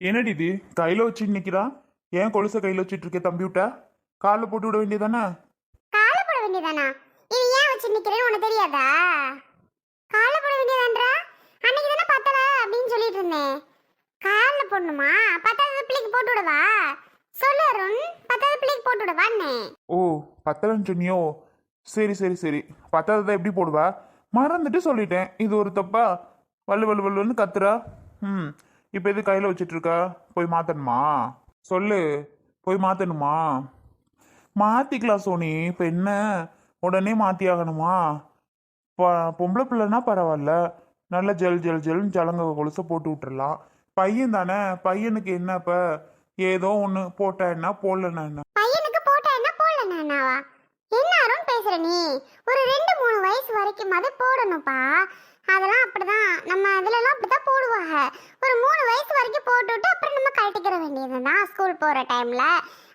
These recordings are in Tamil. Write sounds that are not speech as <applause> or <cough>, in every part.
என்னடி இது? கையில வச்சுட்டு நிக்கிறா? ஏன் கொலுசை கையில வச்சுட்டு இருக்க தம்பி விட்ட? காலில் போட்டு விட வேண்டியதானே? காலை போட வேண்டியதானா? இது ஏன் வச்சு நிக்கிறேன்னு உனக்கு தெரியாதா? காலை போட வேண்டியதான்றா? அன்னைக்கு தானே பத்தல அப்படின்னு சொல்லிட்டு இருந்தேன். காலில் போடணுமா? பத்தாவது பிள்ளைக்கு போட்டு விடவா? சொல்லு அருண் பத்தாவது பிள்ளைக்கு போட்டு விடவான்னு. ஓ பத்தலன்னு சொன்னியோ? சரி சரி சரி. பத்தாததை எப்படி போடுவா? மறந்துட்டு சொல்லிட்டேன். இது ஒரு தப்பா? வல்லு வல்லு வல்லுன்னு கத்துறா? ம். இப்போ எது கையில் வச்சிட்டிருக்க போய் மாற்றணுமா சொல்லு. போய் மாற்றணுமா மாற்றிக்கலாம் சோனி. இப்போ என்ன? உடனே மாற்றி ஆகணுமா ப- பொம்பளை பிள்ளைனா பரவாயில்ல. நல்ல ஜல் ஜெல் ஜெல்னு ஜலங்க கொலுசை போட்டு விட்டுறலாம். பையன் தானே? பையனுக்கு என்ன இப்போ? ஏதோ ஒன்று போட்டா என்ன? போடலன்னா என்ன? பையனுக்கு போட்டா என்ன? போடல என்னவா? என்ன அருண் பேசுற நீ? ஒரு ரெண்டு மூணு வயசு வரைக்கும் அது போடணும்ப்பா. அதெல்லாம் அப்படிதான். நம்ம இதுலலாம் அப்படிதான் போடுவாங்க. ஒரு மூணு வயசு வரைக்கும் போட்டுவிட்டு அப்புறம் நம்ம கழட்டிக்கிற வேண்டியதுதான் ஸ்கூல் போற டைம்ல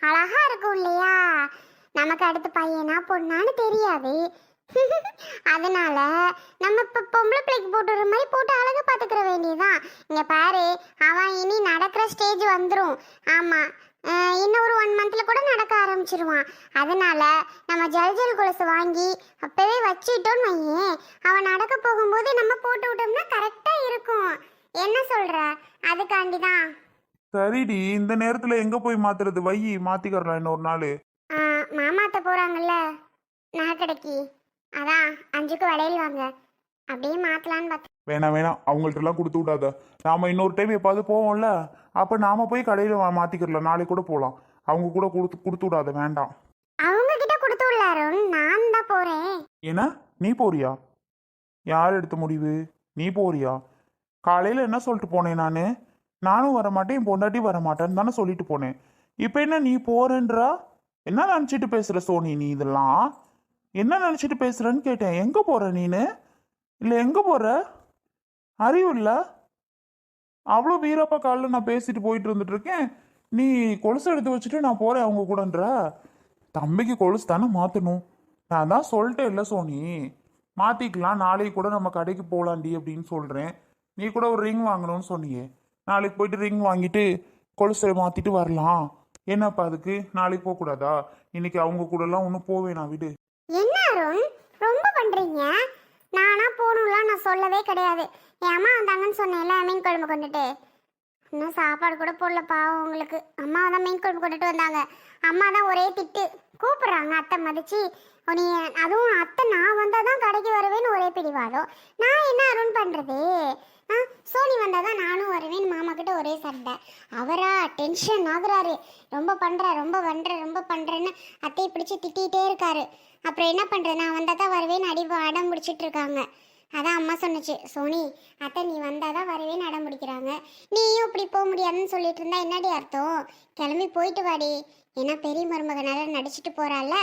அழகா இருக்கும் இல்லையா? நமக்கு அடுத்து பையனா பொண்ணான்னு தெரியாது. <laughs> அதனால நம்ம இப்போ பொம்பளை பிள்ளைக்கு போட்டுற மாதிரி போட்டு அழகு பார்த்துக்கிற வேண்டியதுதான். இங்க பாரு அவன் இனி நடக்கிற ஸ்டேஜ் வந்துடும் ஆமா இன்னும் ஒரு ஒன் மந்த்ல கூட நடக்க ஆரம்பிச்சிருவான். அதனால நம்ம ஜல் ஜல் கொலுசு வாங்கி அப்பவே வச்சிட்டோன்னு வையேன் அவன் நடக்க போகும்போது நம்ம போட்டு விட்டோம்னா கரெக்டா இருக்கும். என்ன சொல்ற? அதுக்காண்டி தான் சரிடி இந்த நேரத்துல எங்க போய் மாத்துறது? வை மாத்திக்கிறலாம் இன்னொரு நாள். மாமாத்த போறாங்கல்ல நகை கடைக்கு அதான் அஞ்சுக்கு வளையல் வாங்க. அப்படியே மாத்தலான்னு பார்த்தேன் வேணாம் வேணாம் அவங்கள்ட்ட எல்லாம் கொடுத்து விடாத. நாம இன்னொரு டைம் எப்பாவது போவோம்ல அப்ப நாம போய் கடையில மாத்திக்கிறலாம். நாளைக்கு கூட போலாம். அவங்க கூட கொடுத்து கொடுத்து விடாத வேண்டாம். அவங்க கிட்ட கொடுத்து விடலாரும். நான் தான் போறேன். ஏன்னா நீ போறியா? யார் எடுத்த முடிவு? நீ போறியா? காலையில என்ன சொல்லிட்டு போனேன் நான்? நானும் வர மாட்டேன் என் பொண்டாட்டி வர மாட்டேன்னு தானே சொல்லிட்டு போனேன். இப்போ என்ன நீ போறேன்றா? என்ன நினச்சிட்டு பேசுற சோனி நீ இதெல்லாம்? என்ன நினச்சிட்டு பேசுறன்னு கேட்டேன். எங்க போற நீனு? இல்லை எங்க போற? அறிவு இல்லை அவ்வளோ வீரப்பா காலில் நான் பேசிட்டு போயிட்டு இருந்துட்டு இருக்கேன் நீ கொலுசு எடுத்து வச்சுட்டு நான் போகிறேன் அவங்க கூடன்ற. தம்பிக்கு கொலுசு தானே மாற்றணும் நான் தான் சொல்லிட்டேன் இல்லை சோனி. மாற்றிக்கலாம் நாளைக்கு கூட நம்ம கடைக்கு போகலாண்டி அப்படின்னு சொல்கிறேன் நீ கூட ஒரு ரிங் வாங்கணும்னு சொன்னியே. நாளைக்கு போயிட்டு ரிங் வாங்கிட்டு கொலுசை மாற்றிட்டு வரலாம். என்னப்பா அதுக்கு? நாளைக்கு போகக்கூடாதா இன்னைக்கு அவங்க கூடலாம் ஒன்றும் போவேனா விடு. என்ன ரொம்ப பண்ணுறீங்க நானா சொல்லவே கிடையாது. என் அம்மா வந்தாங்கன்னு சொன்னேன்ல மீன் குழம்பு கொண்டுட்டு. இன்னும் சாப்பாடு கூட போடல பாவம் உங்களுக்கு. அம்மா தான் மீன் குழம்பு கொண்டுட்டு வந்தாங்க. அம்மா தான் ஒரே திட்டு. கூப்பிடுறாங்க அத்தை மதிச்சு. நீ அதுவும் அத்தை நான் வந்தால் தான் கடைக்கு வருவேன்னு ஒரே பிடிவாதம். நான் என்ன அருண் பண்ணுறது ஆ சோனி வந்தால் தான் நானும் வருவேன் மாமா கிட்ட ஒரே சண்டை. அவரா டென்ஷன் ஆகுறாரு. ரொம்ப பண்ணுற ரொம்ப பண்ணுற ரொம்ப பண்ணுறேன்னு அத்தையை பிடிச்சி திட்டிகிட்டே இருக்காரு. அப்புறம் என்ன பண்ணுறது நான் வந்தால் தான் வருவேன்னு அடி அடம் பிடிச்சிட்டு இருக்காங்க. அதான் அம்மா சொன்னுச்சு சோனி அத்தை நீ வந்தால் தான் வரவே அடம் பிடிக்கிறாங்க நீயும் இப்படி போக முடியாதுன்னு சொல்லிட்டு இருந்தா என்னடி அர்த்தம்? கிளம்பி போயிட்டு வாடி. ஏன்னா பெரிய மருமகனால நடிச்சிட்டு போறால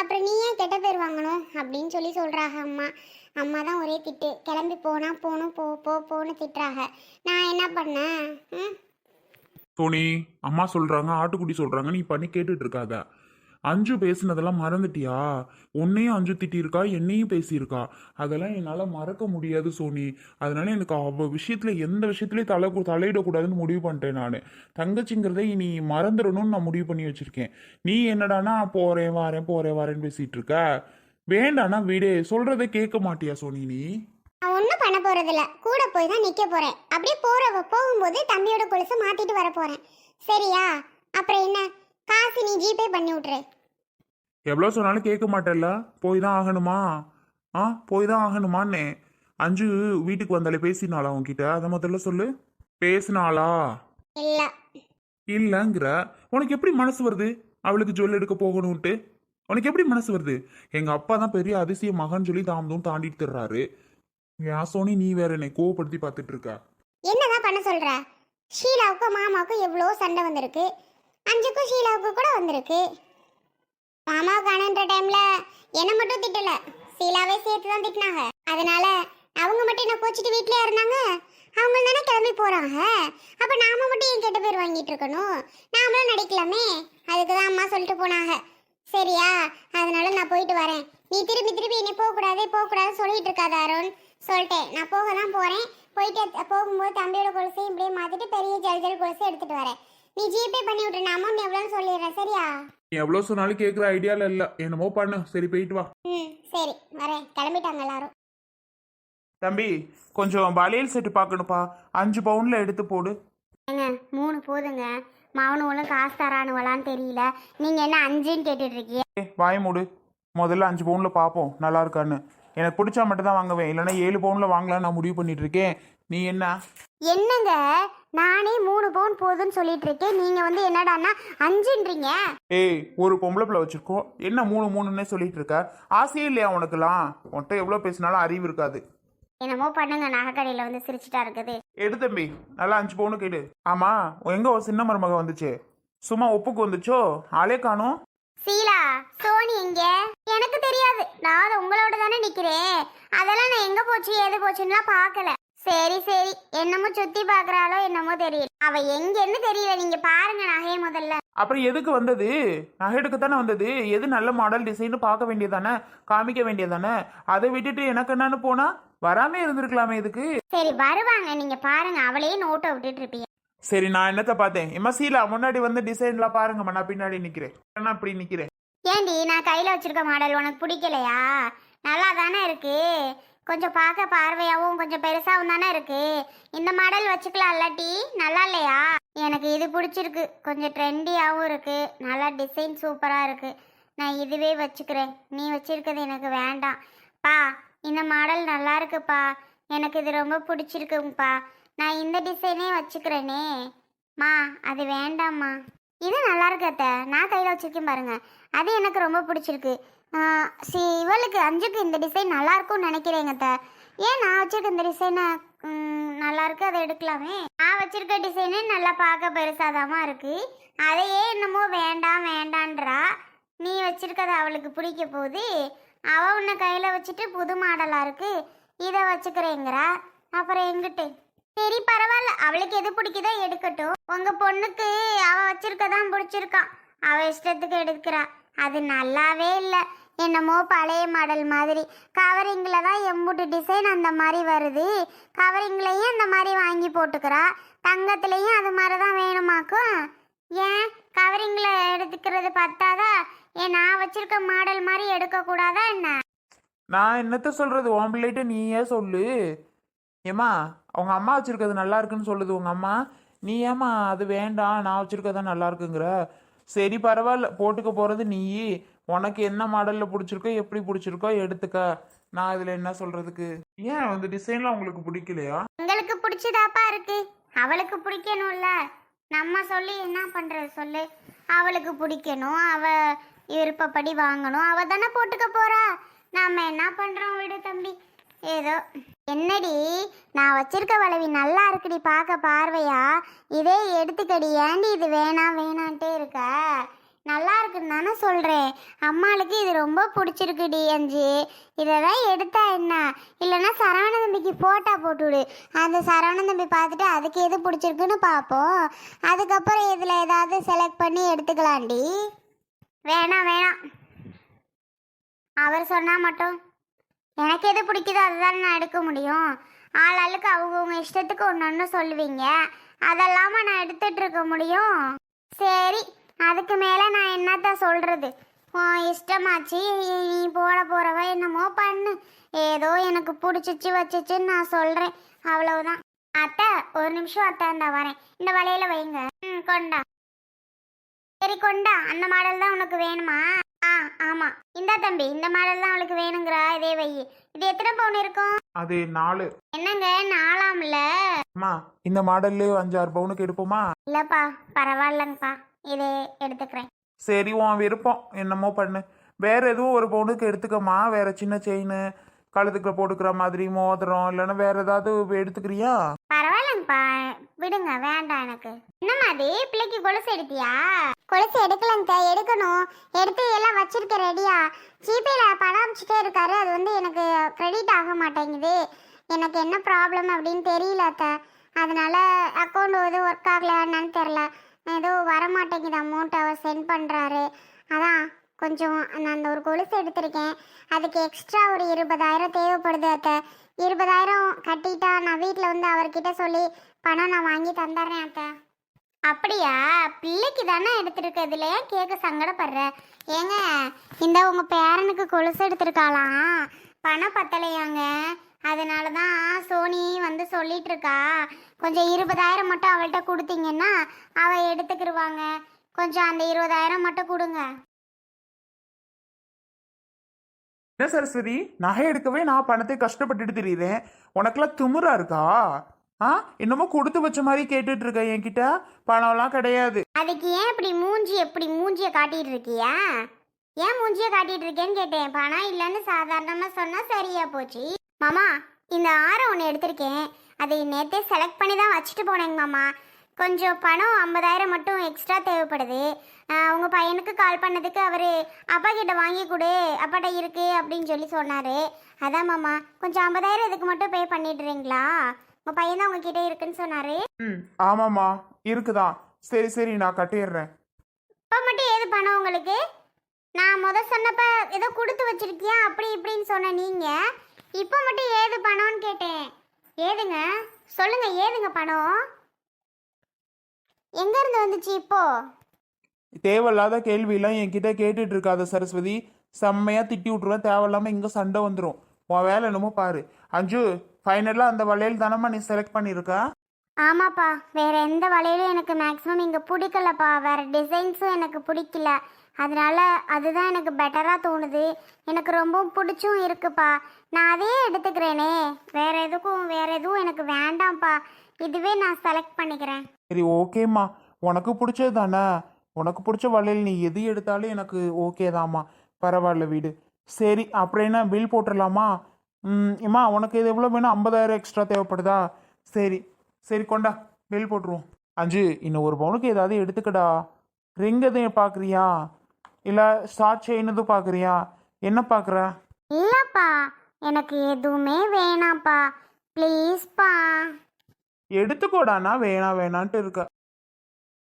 அப்புறம் நீ ஏன் கெட்ட பேர் வாங்கணும்? அப்படின்னு சொல்லி சொல்கிறாங்க அம்மா. அம்மா தான் ஒரே திட்டு. கிளம்பி போனால் போகணும் போ போ போன்னு திட்டுறாங்க நான் என்ன பண்ணேன்? ம்? சோனி அம்மா சொல்கிறாங்க ஆட்டுக்குட்டி சொல்கிறாங்க நீ பண்ணி கேட்டுட்டு இருக்காதா. அஞ்சு பேசுனதெல்லாம் மறந்துட்டியா? உன்னையும் அஞ்சு திட்டியிருக்கா என்னையும் பேசியிருக்கா? அதெல்லாம் என்னால் மறக்க முடியாது சோனி. அதனால எனக்கு அவ விஷயத்தில் எந்த விஷயத்துலையும் தலை தலையிடக்கூடாதுன்னு முடிவு பண்ணிட்டேன் நான். தங்கச்சிங்கிறதை நீ மறந்துடணும்னு நான் முடிவு பண்ணி வச்சுருக்கேன். நீ என்னடானா போகிறேன் வாரேன் போகிறேன் வாரேன்னு பேசிகிட்டு இருக்க. வேண்டானா விடு. சொல்கிறத கேட்க மாட்டியா சோனி நீ? நான் ஒன்றும் பண்ண போகிறதில்ல கூட போய் தான் நிற்க போகிறேன் அப்படியே போகிற போகும்போது தம்பியோட கொலுசு மாற்றிட்டு வர போகிறேன் சரியா? அப்புறம் என்ன? காசு நீ ஜிபே பண்ணி விட்ரு எவ்வளோ சொன்னாலும் கேட்க மாட்டேல்ல? போய் தான் ஆகணுமா? ஆ போய் தான் ஆகணுமான்னே. அஞ்சு வீட்டுக்கு வந்தாலே பேசினாளா உன்கிட்ட? அதை முதல்ல சொல்லு. பேசினாளா? இல்லை. இல்லைங்கிற. உனக்கு எப்படி மனசு வருது? அவளுக்கு ஜுவல் எடுக்க போகணும்ட்டு. உனக்கு எப்படி மனசு வருது? எங்க அப்பா தான் பெரிய அதிசய மகன் சொல்லி தாமதும் தாண்டிட்டு தர்றாரு. ஏன் சோனி நீ வேற என்னை கோவப்படுத்தி பார்த்துட்டு இருக்க? என்னதான் பண்ண சொல்ற? ஷீலாவுக்கும் மாமாவுக்கும் எவ்வளோ சண்டை வந்திருக்கு. அஞ்சுக்கும் ஷீலாவுக்கு கூட வந்திருக்கு. மாமாவுக்கு அணுன்ற டைம்ல என்ன மட்டும் திட்டல. ஷீலாவே சேர்த்து தான் திட்டினாங்க. அதனால அவங்க மட்டும் என்ன கோச்சிட்டு வீட்லயே இருந்தாங்க. அவங்க தானே கிளம்பி போறாங்க. அப்ப நாம மட்டும் ஏன் கெட்ட பேர் வாங்கிட்டு இருக்கணும்? நாமளும் நடிக்கலாமே. அதுக்கு தான் அம்மா சொல்லிட்டு போனாங்க. சரியா? அதனால நான் போயிட்டு வரேன். நீ திருப்பி திருப்பி என்னை போகக்கூடாது போகக்கூடாது சொல்லிட்டு இருக்காத அருண். சொல்லிட்டேன். நான் போக தான் போகிறேன் போயிட்டு போகும்போது தம்பியோட கொலுசையும் இப்படியே மாற்றிட்டு பெரிய ஜல் ஜல் கொலுசை எடுத்துகிட்டு வரேன். நீ ஜிபே பண்ணி விட்ரு நான் அமௌண்ட் எவ்வளோன்னு சொல்லிடுறேன் சரியா? நீ எவ்வளோ சொன்னாலும் கேட்குற ஐடியாவில் இல்லை. என்னமோ பண்ணு. சரி போயிட்டு வா. ம் சரி வரேன். கிளம்பிட்டாங்க எல்லாரும். தம்பி கொஞ்சம் வளையல் செட்டு பார்க்கணுப்பா அஞ்சு பவுனில் எடுத்து போடு. ஏங்க மூணு போதுங்க. மவனுவளும் காசு தரானுவலான்னு தெரியல. நீங்க என்ன அஞ்சுன்னு கேட்டுட்டு இருக்கீங்க ஏய், வாய மூடு. முதல்ல அஞ்சு பவுனில் பார்ப்போம் நல்லா இருக்கான்னு. எனக்கு பிடிச்சா மட்டும் தான் வாங்குவேன். இல்லைன்னா ஏழு பவுனில் வாங்கலாம்னு நான் முடிவு பண்ணிட்டு இருக்கேன் நீ என்ன? என்னங்க? நானே மூணு பவுன் போதுன்னு சொல்லிட்டு இருக்கேன் நீங்க வந்து என்னடான்னா அஞ்சுன்றீங்க. ஏய் ஒரு பொம்பளை பிள்ளை வச்சிருக்கோம். என்ன மூணு மூணுன்னே சொல்லிட்டு இருக்க ஆசையே இல்லையா உனக்குலாம் உன்கிட்ட எவ்வளோ பேசினாலும் அறிவு இருக்காது. என்னமோ பண்ணுங்க. நகைக்கடையில வந்து சிரிச்சிட்டா இருக்குது. எடு தம்பி. நல்லா அஞ்சு பவுனு கேடு. ஆமா எங்க ஒரு சின்ன மருமக வந்துச்சு? சும்மா ஒப்புக்கு வந்துச்சோ? ஆளே காணும். சீலா சோனி எங்க? எனக்கு தெரியாது. நான் உங்களோட தானே நிக்கிறேன். அதெல்லாம் நான் எங்க போச்சு ஏது போச்சுன்னுலாம் பார்க்கல. சரி சரி. என்னமோ சுத்தி பாக்குறாளோ என்னமோ தெரியல. அவ எங்கன்னு தெரியல. நீங்க பாருங்க நகைய முதல்ல. அப்புறம் எதுக்கு வந்தது? நகை எடுக்க தானே வந்தது? எது நல்ல மாடல் டிசைன் பார்க்க வேண்டியதானே? காமிக்க வேண்டியதானே? அதை விட்டுட்டு எனக்கு என்னன்னு போனா? வராம இருந்திருக்கலாமே இதுக்கு சரி வருவாங்க. நீங்க பாருங்க. அவளையே நோட்டை விட்டுட்டு இருப்பீங்க சரி நான் என்னத்த பார்த்தேன்? எம்மா சீலா முன்னாடி வந்து டிசைன்லாம் பாருங்கம்மா. நான் பின்னாடி நிக்கிறேன். நான் இப்படி நிக்கிறேன். ஏண்டி நான் கையில வச்சிருக்க மாடல் உனக்கு பிடிக்கலையா? நல்லா தானே இருக்கு? கொஞ்சம் பார்க்க பார்வையாகவும் கொஞ்சம் பெருசாகவும் தானே இருக்கு. இந்த மாடல் வச்சுக்கலாம் இல்லாட்டி நல்லா இல்லையா? எனக்கு இது பிடிச்சிருக்கு. கொஞ்சம் ட்ரெண்டியாகவும் இருக்கு. நல்லா டிசைன் சூப்பராக இருக்கு. நான் இதுவே வச்சுக்கிறேன். நீ வச்சிருக்கிறது எனக்கு வேண்டாம். பா இந்த மாடல் நல்லா இருக்குப்பா. எனக்கு இது ரொம்ப பிடிச்சிருக்குங்கப்பா. நான் இந்த டிசைனே வச்சுக்கிறேனே. மா அது வேண்டாம்மா. இது நல்லா இருக்கு அத்தை. நான் கையில் வச்சிருக்கேன் பாருங்க. அது எனக்கு ரொம்ப பிடிச்சிருக்கு. சரி சி இவளுக்கு அஞ்சுக்கு இந்த டிசைன் நல்லா இருக்கும்னு நினைக்கிறேங்க த ஏன் நான் வச்சிருக்க இந்த டிசைனை நல்லா இருக்கு அதை எடுக்கலாமே. நான் வச்சிருக்க டிசைனே நல்லா பார்க்க பெருசாதாமா இருக்கு. அதையே என்னமோ வேண்டாம் வேண்டான்றா. நீ வச்சிருக்கது அவளுக்கு பிடிக்க போகுது. அவ உன்னை கையில் வச்சுட்டு புது மாடலாக இருக்கு. இதை வச்சுக்கிறேங்கிறா. அப்புறம் எங்கிட்டு? சரி பரவாயில்ல. அவளுக்கு எது பிடிக்குதோ எடுக்கட்டும். உங்க பொண்ணுக்கு அவ வச்சிருக்கதான் பிடிச்சிருக்கான் அவ இஷ்டத்துக்கு எடுக்கிறா. அது நல்லாவே இல்லை. என்னமோ பழைய மாடல் மாதிரி. கவரிங்கில் தான் எம்புட்டு டிசைன் அந்த மாதிரி வருது. கவரிங்லையும் அந்த மாதிரி வாங்கி போட்டுக்கிறா. தங்கத்துலேயும் அது மாதிரி தான் வேணுமாக்கும் ஏன்? கவரிங்கில் எடுத்துக்கிறது பத்தாதா? ஏன் நான் வச்சிருக்க மாடல் மாதிரி எடுக்கக்கூடாதா என்ன? நான் என்னத்த சொல்கிறது உன் பிள்ளைகிட்ட நீயே சொல்லு. ஏம்மா அவங்க அம்மா வச்சுருக்கிறது நல்லா இருக்குன்னு சொல்லுது உங்கள் அம்மா. நீ ஏம்மா அது வேண்டாம் நான் வச்சுருக்கதான் நல்லா இருக்குங்கிற. சரி பரவாயில்ல போட்டுக்க போகிறது நீ உனக்கு என்ன மாடலில் பிடிச்சிருக்கோ எப்படி பிடிச்சிருக்கோ எடுத்துக்க. நான் இதில் என்ன சொல்கிறதுக்கு ஏன் அந்த டிசைன்லாம் உங்களுக்கு பிடிக்கலையா? உங்களுக்கு பிடிச்சதாப்பா இருக்கு. அவளுக்கு பிடிக்கணும்ல. நம்ம சொல்லி என்ன பண்ணுறது சொல்லு. அவளுக்கு பிடிக்கணும். அவ விருப்பப்படி வாங்கணும். அவ தானே போட்டுக்க போறா. நாம என்ன பண்ணுறோம் விடு தம்பி? ஏதோ. என்னடி? நான் வச்சிருக்க வளவி நல்லா இருக்குடி. பார்க்க பார்வையா? இதே எடுத்துக்கடி. ஏண்டி இது வேணாம் வேணான்ட்டே இருக்க? நல்லா இருக்குன்னு தானே சொல்கிறேன் அம்மாளுக்கு இது ரொம்ப பிடிச்சிருக்கு டிஎன்ஜி இதை தான் எடுத்தா என்ன? இல்லைன்னா சரவண தம்பிக்கு ஃபோட்டோ போட்டுவிடு. அந்த சரவண தம்பி பார்த்துட்டு அதுக்கு எது பிடிச்சிருக்குன்னு பார்ப்போம். அதுக்கப்புறம் இதில் ஏதாவது செலக்ட் பண்ணி எடுத்துக்கலாம்டி. வேணாம் வேணாம் அவர் சொன்னால் மட்டும். எனக்கு எது பிடிக்குதோ அதுதான் நான் எடுக்க முடியும். ஆளாளுக்கு அவங்கவுங்க இஷ்டத்துக்கு ஒன்று ஒன்று சொல்லுவீங்க. அதெல்லாமல் நான் எடுத்துகிட்டு இருக்க முடியும். சரி. அதுக்கு மேலே நான் என்னத்த சொல்கிறது உன் இஷ்டமாச்சு நீ போட போகிறவ என்னமோ பண்ணு. ஏதோ எனக்கு பிடிச்சிச்சு வச்சிச்சுன்னு நான் சொல்கிறேன் அவ்வளவுதான். அத்தை ஒரு நிமிஷம் அத்தை இந்த வரேன். இந்த வலையில வைங்க. ம் கொண்டா. சரி கொண்டா. அந்த மாடல் தான் உனக்கு வேணுமா? ஆ ஆமாம் இந்தா தம்பி இந்த மாடல் தான் அவளுக்கு வேணுங்கிறா. இதே வை. இது எத்தனை பவுன் இருக்கும்? அது நாலு. என்னங்க நாலாம்ல அம்மா இந்த மாடல்ல அஞ்சாறு பவுனுக்கு எடுப்போமா? இல்லப்பா பரவாயில்லங்கப்பா. இதே எடுத்துக்கிறேன். சரி உன் விருப்பம். என்னமோ பண்ணு. வேற எதுவும் ஒரு பவுனுக்கு எடுத்துக்கம்மா? வேற சின்ன செயின் கழுத்துக்குள்ள போட்டுக்கிற மாதிரி மோதிரம் இல்லைன்னா வேற ஏதாவது எடுத்துக்கிறியா? பரவாயில்லங்கப்பா. விடுங்க வேண்டாம் எனக்கு. என்ன மாதிரி பிள்ளைக்கு கொலுசு எடுத்தியா? கொலுசு எடுக்கலங்க எடுக்கணும். எடுத்து எல்லாம் வச்சிருக்க ரெடியா. ஜிபேல பணம் அனுப்பிச்சிட்டே இருக்காரு. அது வந்து எனக்கு கிரெடிட் ஆக மாட்டேங்குது. எனக்கு என்ன ப்ராப்ளம் அப்படின்னு தெரியல அத்தை. அதனால அக்கௌண்ட் எதுவும் ஒர்க் ஆகல என்னன்னு தெரில ஏதோ வரமாட்டேங்குது அமௌண்ட் அவர் சென்ட் பண்ணுறாரு அதான் கொஞ்சம் நான் அந்த ஒரு கொலுசு எடுத்திருக்கேன். அதுக்கு எக்ஸ்ட்ரா ஒரு இருபதாயிரம் தேவைப்படுது அத்தை. இருபதாயிரம் கட்டிட்டா நான் வீட்டில் வந்து அவர்கிட்ட சொல்லி பணம் நான் வாங்கி தந்துடுறேன் அத்தை. அப்படியா? பிள்ளைக்கு தானே எடுத்துருக்கு இதுல? ஏன் கேட்க சங்கடப்படுற? ஏங்க இந்த உங்கள் பேரனுக்கு கொலுசு எடுத்திருக்காளாம். பணம் பத்தலையாங்க. அதனால தான் சோனி வந்து சொல்லிட்டு இருக்கா கொஞ்சம் இருபதாயிரம் மட்டும் அவள்கிட்ட கொடுத்தீங்கன்னா அவ எடுத்துக்கிருவாங்க. கொஞ்சம் அந்த இருபதாயிரம் மட்டும் கொடுங்க. என்ன சரஸ்வதி? நகை எடுக்கவே நான் பணத்தை கஷ்டப்பட்டுட்டு திரியிறேன். உனக்கெல்லாம் திமிரா இருக்கா? ஆ? என்னமோ கொடுத்து வச்ச மாதிரி கேட்டுட்டு இருக்க என்கிட்ட. பணம்லாம் கிடையாது. அதுக்கு ஏன் இப்படி மூஞ்சி எப்படி மூஞ்சிய காட்டிட்டு இருக்கியா? ஏன் மூஞ்சிய காட்டிட்டு இருக்கேன்னு கேட்டேன். பணம் இல்லைன்னு சாதாரணமா சொன்னா சரியா போச்சு. மாமா இந்த ஆரம் ஒன்று எடுத்திருக்கேன். அதை நேத்தே செலக்ட் பண்ணி தான் வச்சுட்டு போனேங்க மாமா. கொஞ்சம் பணம் ஐம்பதாயிரம் மட்டும் எக்ஸ்ட்ரா தேவைப்படுது. ஆஹ் உங்க பையனுக்கு கால் பண்ணதுக்கு அவரு அப்பா கிட்ட வாங்கி கொடு அப்பாட்ட இருக்கு அப்படின்னு சொல்லி சொன்னாரு. அதான் மாமா கொஞ்சம் ஐம்பதாயிரம் இதுக்கு மட்டும் பே பண்ணிடுறீங்களா? உங்க பையன் தான் உங்ககிட்ட இருக்குன்னு சொன்னாரு. ம் ஆமாம்மா இருக்குதான் சரி சரி நான் கட்டிடுறேன். இப்போ மட்டும் ஏது பணம் உங்களுக்கு? நான் முத சொன்னப்ப ஏதோ கொடுத்து வச்சிருக்கியா? அப்படி இப்படின்னு சொன்ன நீங்க. இப்போ மட்டும் ஏது பணம்னு கேட்டேன். ஏதுங்க? சொல்லுங்க ஏதுங்க பணம்? எங்க இருந்து வந்துச்சு இப்போ? தேவையில்லாத கேள்வியெல்லாம் என்கிட்ட கேட்டுட்டு இருக்காத சரஸ்வதி. செம்மையா திட்டி விட்டுருவேன் தேவையில்லாம இங்க சண்டை வந்துடும் உன் வேலை என்னமோ பாரு. அஞ்சு ஃபைனலா அந்த வளையல் தானம்மா நீ செலக்ட் பண்ணியிருக்க ஆமாப்பா. வேற எந்த வளையலும் எனக்கு மேக்ஸிமம் இங்க பிடிக்கலப்பா. வேற டிசைன்ஸும் எனக்கு பிடிக்கல. அதனால அதுதான் எனக்கு பெட்டரா தோணுது. எனக்கு ரொம்பவும் பிடிச்சும் இருக்குப்பா. நான் அதே எடுத்துக்கிறேனே. வேற எதுக்கும் வேற எதுவும் எனக்கு வேண்டாம்ப்பா. இதுவே நான் செலக்ட் பண்ணிக்கிறேன். சரி ஓகேம்மா உனக்கு பிடிச்சது தானே? உனக்கு பிடிச்ச வளையல் நீ எது எடுத்தாலும் எனக்கு ஓகே தாம்மா. பரவாயில்ல வீடு. சரி அப்புறம் என்ன? பில் போட்டுடலாமா? ம் இம்மா உனக்கு இது எவ்வளோ வேணும்? ஐம்பதாயிரம் எக்ஸ்ட்ரா தேவைப்படுதா? சரி சரி கொண்டா. பில் போட்டுருவோம். அஞ்சு இன்னும் ஒரு பவுனுக்கு ஏதாவது எடுத்துக்கடா. ரிங் எதுவும் பார்க்குறியா? இல்லை ஷார்ட் செயின் எதுவும் பார்க்குறியா? என்ன பார்க்குற? இல்லப்பா. எனக்கு எதுவுமே வேணாம்ப்பா. ப்ளீஸ்ப்பா எடுத்துக்கோடானா வேணாம் வேணான்ட்டு இருக்க